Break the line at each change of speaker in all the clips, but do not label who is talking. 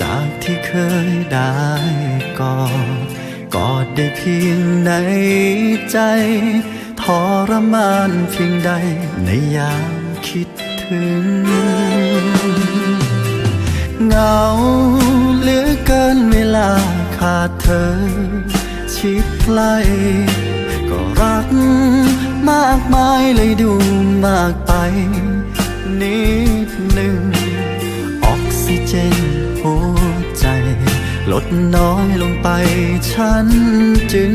จากที่เคยได้กอดกอดได้เพียงในใจทรมานเพียงใดในยามคิดถึง เหงาเหลือเกินเวลาขาดเธอ ชิดใกล้ก็รักมากมายเลยดูมากไปนิ น้อยลงไป ฉันจึง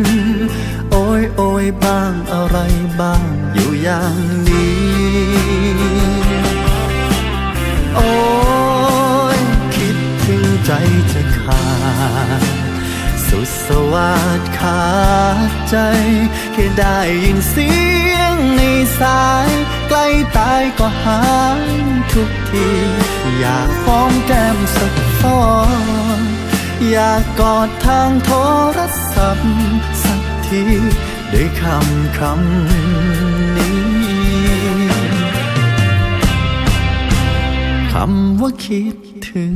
โอยโอยบ้างอะไรบ้าง อยู่อย่างนี้ โอ้ยคิดถึงใจจะขาด สุดสวัสดขาดใจ แค่ได้ยินเสียงในสาย ใกล้ตายก็หายทุกที อยากหอมแก้มสักฟอน อยากกอดทางโทรศัพท์ สักทีด้วยคำคำนี้ คำว่าคิดถึง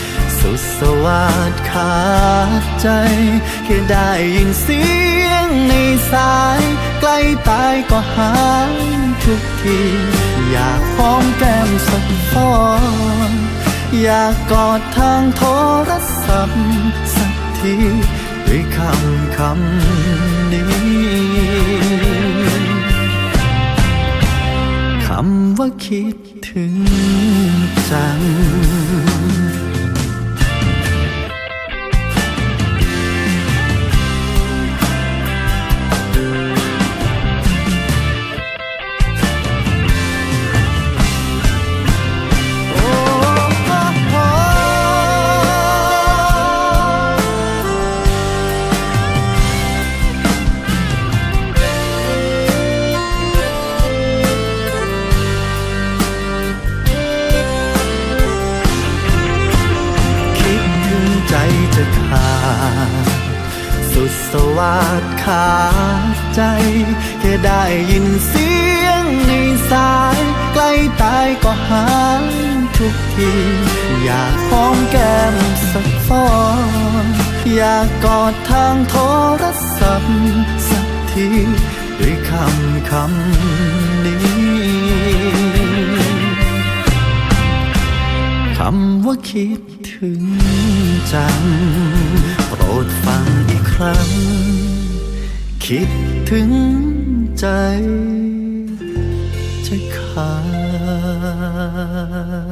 สุดสวัสดขาดใจ แค่ได้ยินเสียงในสาย ใกล้ตายก็หายทุกที อยากหอมแก้มสักฟอนอยากกอดทางโทรศัพท์สักทีด้วยคำคำนี้คำว่าคิดถึงจังา สุดสวัสดขาดใจ แค่ได้ยินเสียงในสาย ใกล้ตายก็หายทุกที อยากหอมแก้มสักฟอนอยากกอดทางโทรศัพท์สักที ด้วยคำคำำว่าคิดถึงจัง โปรดฟังอีกครั้ง คิดถึงใจจะขาด